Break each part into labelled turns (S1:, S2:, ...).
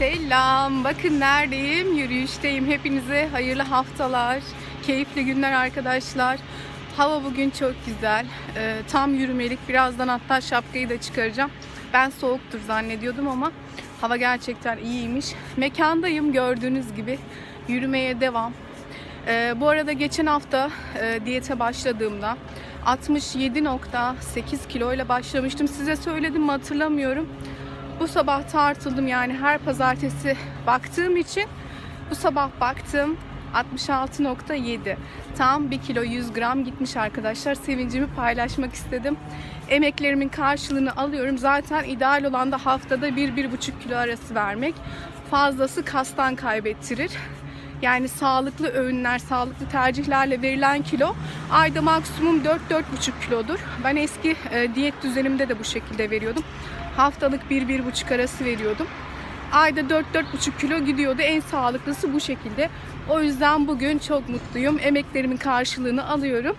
S1: Selam. Bakın neredeyim? Yürüyüşteyim. Hepinize hayırlı haftalar, keyifli günler arkadaşlar. Hava bugün çok güzel. Ee, tam yürümelik. Birazdan hatta şapkayı da çıkaracağım. Ben soğuktur zannediyordum ama hava gerçekten iyiymiş. Mekandayım gördüğünüz gibi. Yürümeye devam. Ee, bu arada geçen hafta e, diyete başladığımda 67.8 kilo ile başlamıştım. Size söyledim mi hatırlamıyorum. Bu sabah tartıldım yani her pazartesi baktığım için. Bu sabah baktım 66.7 tam 1 kilo 100 gram gitmiş arkadaşlar. Sevincimi paylaşmak istedim. Emeklerimin karşılığını alıyorum. Zaten ideal olan da haftada 1-1,5 kilo arası vermek. Fazlası kastan kaybettirir yani sağlıklı öğünler, sağlıklı tercihlerle verilen kilo ayda maksimum 4-4,5 kilodur. Ben eski e, diyet düzenimde de bu şekilde veriyordum. Haftalık 1-1,5 arası veriyordum. Ayda 4-4,5 kilo gidiyordu. En sağlıklısı bu şekilde. O yüzden bugün çok mutluyum. Emeklerimin karşılığını alıyorum.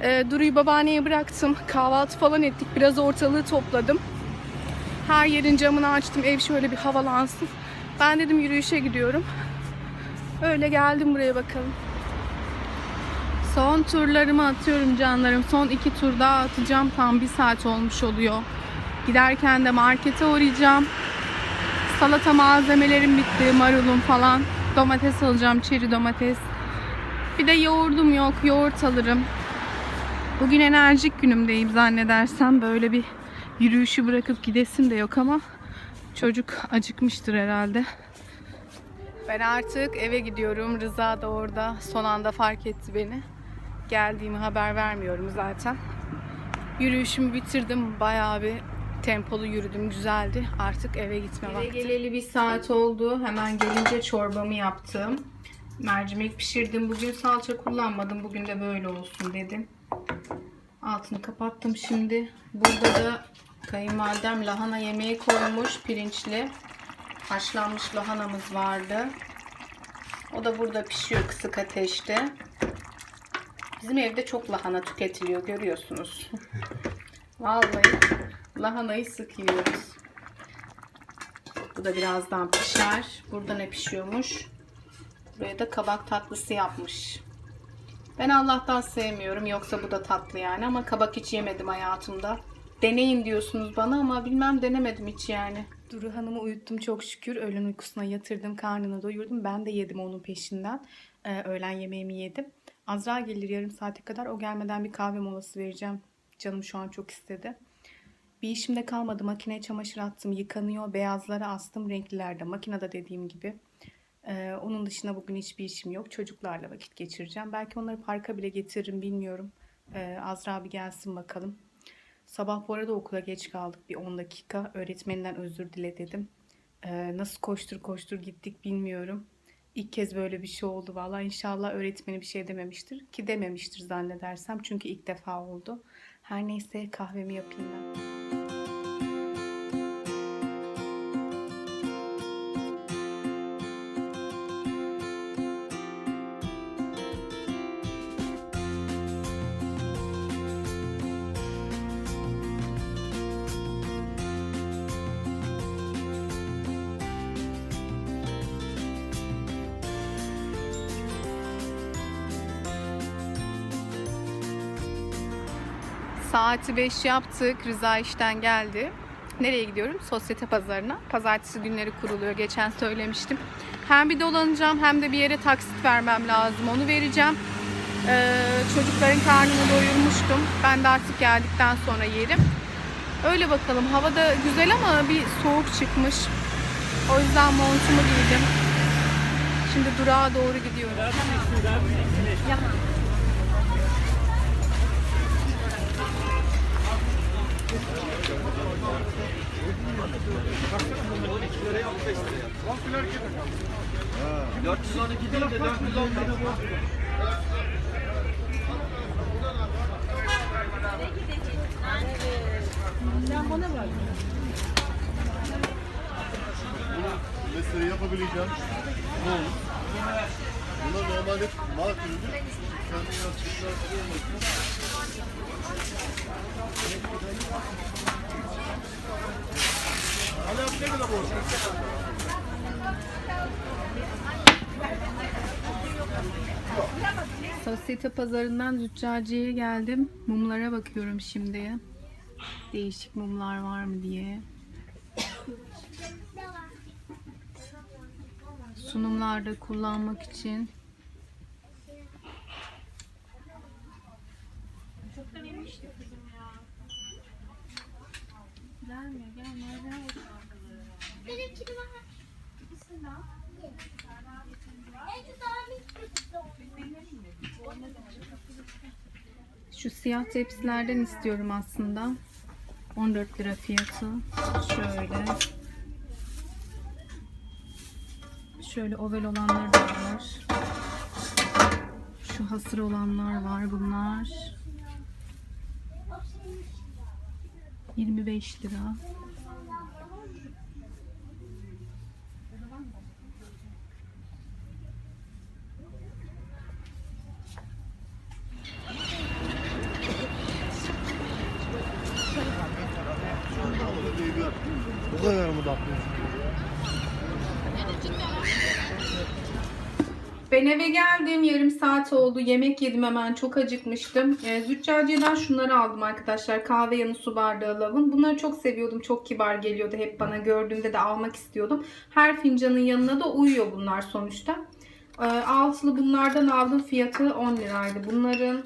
S1: E, Duru'yu babaanneye bıraktım. Kahvaltı falan ettik. Biraz ortalığı topladım. Her yerin camını açtım. Ev şöyle bir havalansın. Ben dedim yürüyüşe gidiyorum. Öyle geldim buraya bakalım. Son turlarımı atıyorum canlarım. Son iki tur daha atacağım. Tam bir saat olmuş oluyor. Giderken de markete uğrayacağım. Salata malzemelerim bitti. Marulum falan. Domates alacağım. Çeri domates. Bir de yoğurdum yok. Yoğurt alırım. Bugün enerjik günümdeyim zannedersem. Böyle bir yürüyüşü bırakıp gidesim de yok ama çocuk acıkmıştır herhalde. Ben artık eve gidiyorum. Rıza da orada. Son anda fark etti beni. Geldiğimi haber vermiyorum zaten. Yürüyüşümü bitirdim. Bayağı bir tempolu yürüdüm. Güzeldi. Artık eve gitme vakti. geleli bir saat oldu. Hemen gelince çorbamı yaptım. Mercimek pişirdim. Bugün salça kullanmadım. Bugün de böyle olsun dedim. Altını kapattım şimdi. Burada da kayınvalidem lahana yemeği koymuş pirinçli. Haşlanmış lahanamız vardı. O da burada pişiyor kısık ateşte. Bizim evde çok lahana tüketiliyor görüyorsunuz. Vallahi lahanayı sık yiyoruz. Bu da birazdan pişer. Burada ne pişiyormuş? Buraya da kabak tatlısı yapmış. Ben Allah'tan sevmiyorum. Yoksa bu da tatlı yani. Ama kabak hiç yemedim hayatımda. Deneyin diyorsunuz bana ama bilmem denemedim hiç yani. Duru Hanım'ı uyuttum çok şükür. Öğlen uykusuna yatırdım. Karnını doyurdum. Ben de yedim onun peşinden. Ee, öğlen yemeğimi yedim. Azra gelir yarım saate kadar. O gelmeden bir kahve molası vereceğim. Canım şu an çok istedi. Bir işim de kalmadı. Makineye çamaşır attım. Yıkanıyor. Beyazlara astım. Renklilerde. Makinede dediğim gibi. Ee, onun dışında bugün hiçbir işim yok. Çocuklarla vakit geçireceğim. Belki onları parka bile getiririm bilmiyorum. Ee, Azra bir gelsin bakalım. Sabah bu arada okula geç kaldık. Bir 10 dakika. Öğretmeninden özür dile dedim. Ee, nasıl koştur koştur gittik bilmiyorum. İlk kez böyle bir şey oldu. Vallahi inşallah öğretmeni bir şey dememiştir. Ki dememiştir zannedersem. Çünkü ilk defa oldu. Her neyse kahvemi yapayım ben. Saati 5 yaptık. Rıza işten geldi. Nereye gidiyorum? Sosyete pazarına. Pazartesi günleri kuruluyor. Geçen söylemiştim. Hem bir dolanacağım hem de bir yere taksit vermem lazım. Onu vereceğim. Ee, çocukların karnını doyurmuştum. Ben de artık geldikten sonra yerim. Öyle bakalım. Hava da güzel ama bir soğuk çıkmış. O yüzden montumu giydim. Şimdi durağa doğru gidiyorum.
S2: Mesleği yapabileceğim. Ne olur? Bunlar normalde. Kendi yapacaklar olmasın. Ali abi ne kadar borç?
S1: Sosyete pazarından Züccaciye'ye geldim. Mumlara bakıyorum şimdi. Değişik mumlar var mı diye. Sunumlarda kullanmak için. Gelmiyor, gelmiyor.
S3: Benimkini var.
S1: Şu siyah tepsilerden istiyorum aslında. 14 lira fiyatı. Şöyle. Şöyle oval olanlar da var. Şu hasır olanlar var bunlar. 25 lira.
S2: Bu kadar mı tatlı?
S1: Ben eve geldim. Yarım saat oldu. Yemek yedim hemen. Çok acıkmıştım. E, Züccaciye'den şunları aldım arkadaşlar. Kahve yanı su bardağı lavın. Bunları çok seviyordum. Çok kibar geliyordu. Hep bana gördüğümde de almak istiyordum. Her fincanın yanına da uyuyor bunlar sonuçta. E, altılı bunlardan aldım. Fiyatı 10 liraydı. Bunların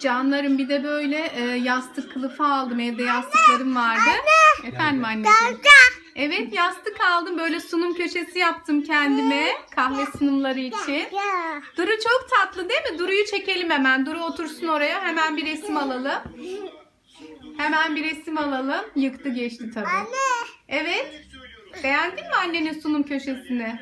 S1: Canlarım bir de böyle e, yastık kılıfı aldım. Evde yastıklarım vardı. Efendim anneciğim. Evet yastık aldım. Böyle sunum köşesi yaptım kendime. Kahve sunumları için. Duru çok tatlı değil mi? Duru'yu çekelim hemen. Duru otursun oraya. Hemen bir resim alalım. Hemen bir resim alalım. Yıktı geçti tabii. Evet. Beğendin mi annenin sunum köşesini?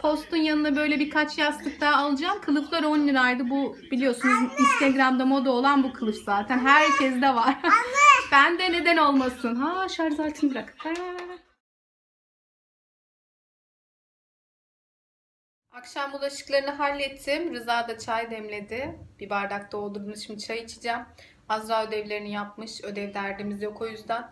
S1: Postun yanına böyle birkaç yastık daha alacağım. Kılıflar 10 liraydı. Bu biliyorsunuz Instagram'da moda olan bu kılıf zaten. Herkeste var. ben de neden olmasın. Ha şarj aletini bırak. Ver, Akşam bulaşıklarını hallettim. Rıza da çay demledi. Bir bardak doldurdum. Şimdi çay içeceğim. Azra ödevlerini yapmış. Ödev derdimiz yok o yüzden.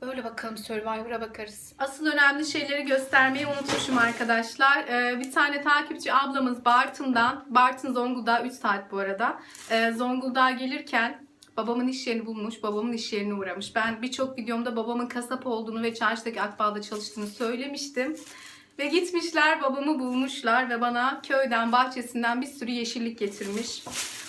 S1: Öyle bakalım Survivor'a bakarız. Asıl önemli şeyleri göstermeyi unutmuşum arkadaşlar. Ee, bir tane takipçi ablamız Bartın'dan, Bartın Zonguldak'a 3 saat bu arada. Ee, Zonguldak'a gelirken babamın iş yerini bulmuş, babamın iş yerine uğramış. Ben birçok videomda babamın kasap olduğunu ve çarşıdaki akbalda çalıştığını söylemiştim. Ve gitmişler babamı bulmuşlar ve bana köyden bahçesinden bir sürü yeşillik getirmiş.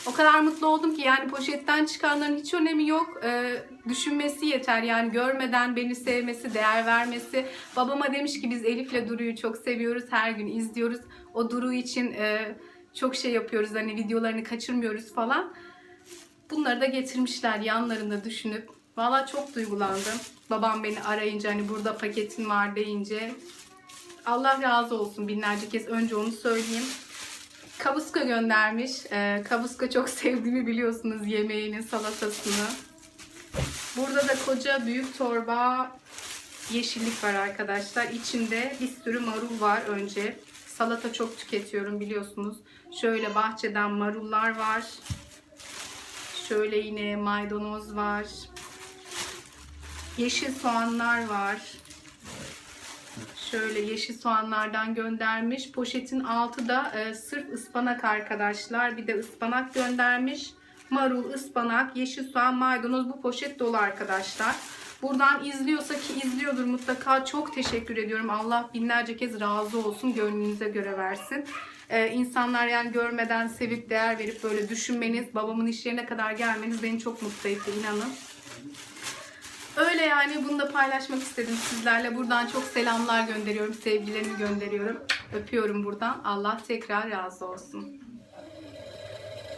S1: O kadar mutlu oldum ki yani poşetten çıkanların hiç önemi yok. Ee, düşünmesi yeter yani görmeden beni sevmesi, değer vermesi. Babama demiş ki biz Elif'le Duru'yu çok seviyoruz. Her gün izliyoruz. O Duru için e, çok şey yapıyoruz. Hani videolarını kaçırmıyoruz falan. Bunları da getirmişler yanlarında düşünüp. Valla çok duygulandım. Babam beni arayınca hani burada paketin var deyince. Allah razı olsun binlerce kez önce onu söyleyeyim. Kavuska göndermiş. Ee, kavuska çok sevdiğimi biliyorsunuz yemeğini, salatasını. Burada da koca büyük torba yeşillik var arkadaşlar. İçinde bir sürü marul var önce. Salata çok tüketiyorum biliyorsunuz. Şöyle bahçeden marullar var. Şöyle yine maydanoz var. Yeşil soğanlar var. Şöyle yeşil soğanlardan göndermiş. Poşetin altı da e, sırf ıspanak arkadaşlar. Bir de ıspanak göndermiş. Marul, ıspanak, yeşil soğan, maydanoz bu poşet dolu arkadaşlar. Buradan izliyorsa ki izliyordur mutlaka çok teşekkür ediyorum. Allah binlerce kez razı olsun. Gönlünüze göre versin. Ee, insanlar yani görmeden sevip değer verip böyle düşünmeniz, babamın iş yerine kadar gelmeniz beni çok mutlu etti inanın. Öyle yani bunu da paylaşmak istedim sizlerle. Buradan çok selamlar gönderiyorum. Sevgilerimi gönderiyorum. Öpüyorum buradan. Allah tekrar razı olsun.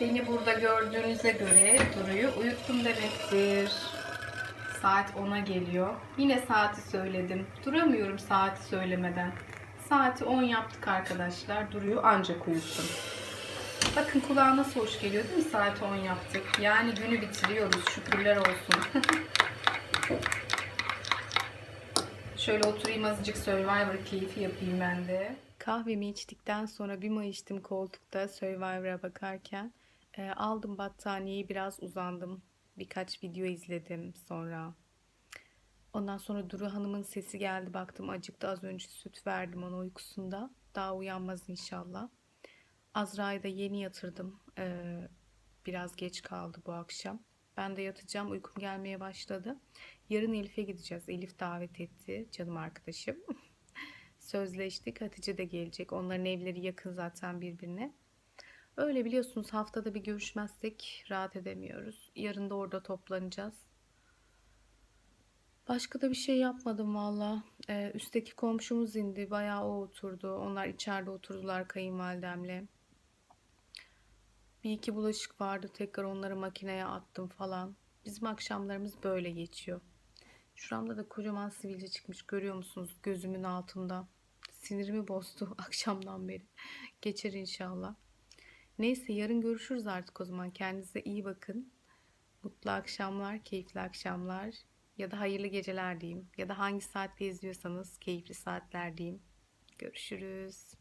S1: Beni burada gördüğünüze göre Duru'yu uyuttum demektir. Saat 10'a geliyor. Yine saati söyledim. Duramıyorum saati söylemeden. Saati 10 yaptık arkadaşlar. Duru'yu ancak uyuttum. Bakın kulağa nasıl hoş geliyor değil mi? Saat 10 yaptık. Yani günü bitiriyoruz. Şükürler olsun. Şöyle oturayım azıcık Survivor keyfi yapayım ben de. Kahvemi içtikten sonra bir mayıştım koltukta Survivor'a bakarken. Ee, aldım battaniyeyi biraz uzandım. Birkaç video izledim sonra. Ondan sonra Duru Hanım'ın sesi geldi. Baktım acıktı. Az önce süt verdim ona uykusunda. Daha uyanmaz inşallah. Azra'yı da yeni yatırdım. Ee, biraz geç kaldı bu akşam. Ben de yatacağım. Uykum gelmeye başladı. Yarın Elif'e gideceğiz. Elif davet etti. Canım arkadaşım. Sözleştik. Hatice de gelecek. Onların evleri yakın zaten birbirine. Öyle biliyorsunuz haftada bir görüşmezsek rahat edemiyoruz. Yarın da orada toplanacağız. Başka da bir şey yapmadım valla. Ee, üstteki komşumuz indi. Bayağı o oturdu. Onlar içeride oturdular kayınvalidemle. Bir iki bulaşık vardı. Tekrar onları makineye attım falan. Bizim akşamlarımız böyle geçiyor. Şuramda da kocaman sivilce çıkmış. Görüyor musunuz? Gözümün altında. Sinirimi bozdu akşamdan beri. Geçer inşallah. Neyse yarın görüşürüz artık o zaman. Kendinize iyi bakın. Mutlu akşamlar, keyifli akşamlar ya da hayırlı geceler diyeyim. Ya da hangi saatte izliyorsanız keyifli saatler diyeyim. Görüşürüz.